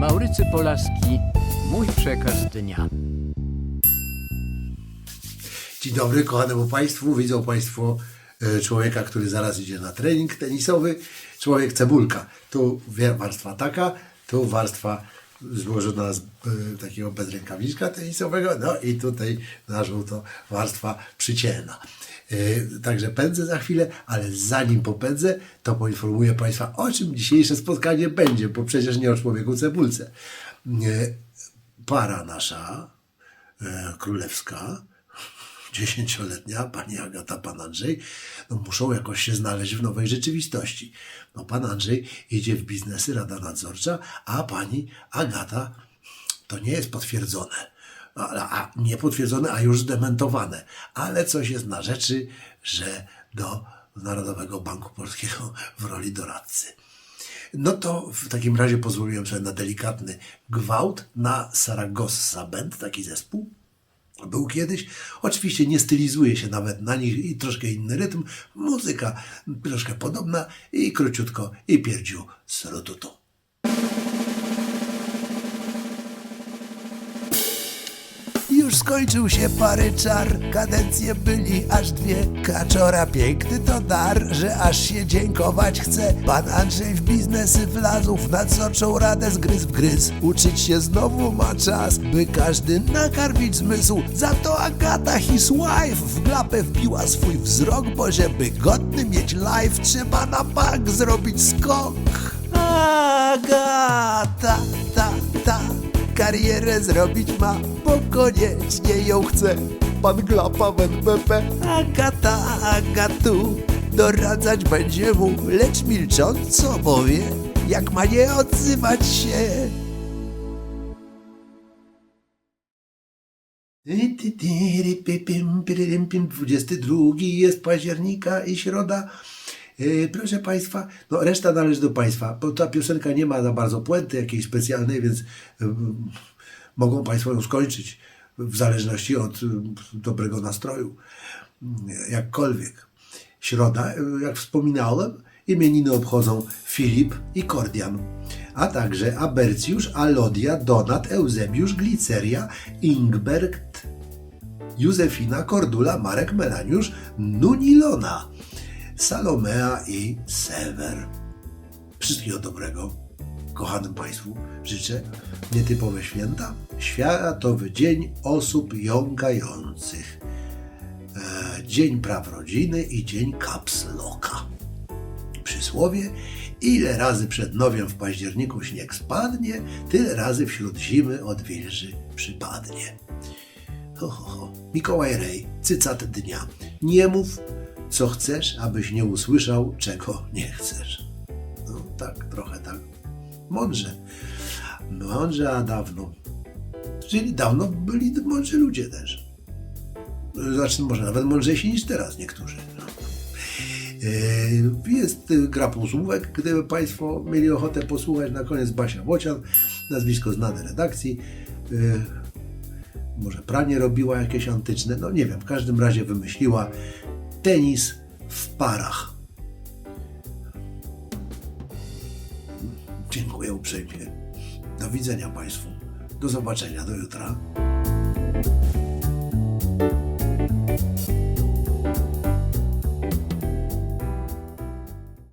Maurycy Polaski, mój przekaz dnia. Dzień dobry, kochanemu Państwu. Widzą Państwo e, człowieka, który zaraz idzie na trening tenisowy. Człowiek cebulka. Tu warstwa taka, tu warstwa złożona z e, takiego bezrękawiczka tenisowego, no i tutaj na żółto warstwa przycielna. E, Także pędzę za chwilę, ale zanim popędzę, to poinformuję Państwa, o czym dzisiejsze spotkanie będzie, bo przecież nie o człowieku cebulce. E, Para nasza, e, królewska, dziesięcioletnia, pani Agata, pan Andrzej, no muszą jakoś się znaleźć w nowej rzeczywistości. No pan Andrzej idzie w biznesy, rada nadzorcza, a pani Agata, to nie jest potwierdzone. A, a nie potwierdzone, a już zdementowane. Ale coś jest na rzeczy, że do Narodowego Banku Polskiego w roli doradcy. No to w takim razie pozwoliłem sobie na delikatny gwałt na Saragossa Band, taki zespół. Był kiedyś. Oczywiście nie stylizuje się nawet na nich i troszkę inny rytm. Muzyka troszkę podobna i króciutko i pierdziu z rotutu. Już skończył się paryczar, kadencje byli aż dwie. Kaczora piękny to dar, że aż się dziękować chce. Pan Andrzej w biznesy wlazł, w nadzorczą radę zgryz w gryz. Uczyć się znowu ma czas, by każdy nakarmić zmysł. Za to Agata, his wife, w klapę wbiła swój wzrok, bo żeby godny mieć life, trzeba na bank zrobić skok. Agata, ta, ta, karierę zrobić ma, koniecznie ją chce. Pan Glapa w NBP, Agata, Agatu, doradzać będzie mu, lecz milcząco powie, jak ma nie odzywać się. 22 jest października i środa. E, Proszę Państwa, no reszta należy do Państwa, bo ta piosenka nie ma za bardzo puenty jakiejś specjalnej, więc mogą Państwo ją skończyć w zależności od e, dobrego nastroju. Jakkolwiek. Środa, e, jak wspominałem, imieniny obchodzą Filip i Kordian, a także Abercjusz, Alodia, Donat, Eusebiusz, Gliceria, Ingbert, Józefina, Kordula, Marek Melaniusz, Nunilona, Salomea i Sewer. Wszystkiego dobrego, kochanym Państwu, życzę nietypowe święta. Światowy Dzień Osób Jąkających. E, Dzień Praw Rodziny i Dzień Caps Locka. Przysłowie, ile razy przed nowiem w październiku śnieg spadnie, tyle razy wśród zimy od wilży przypadnie. Ho, ho, ho. Mikołaj Rej, cycat dnia. Nie mów, co chcesz, abyś nie usłyszał, czego nie chcesz. No tak, trochę tak. Mądrze. Mądrze, a dawno. Czyli dawno byli mądrzy ludzie też. Znaczy, może nawet mądrzejsi niż teraz niektórzy. E, Jest gra półsłówek, gdyby Państwo mieli ochotę posłuchać. Na koniec Basia Bocian, nazwisko znane redakcji. E, może pranie robiła jakieś antyczne, no nie wiem, w każdym razie wymyśliła tenis w parach. Dziękuję uprzejmie. Do widzenia Państwu. Do zobaczenia, do jutra.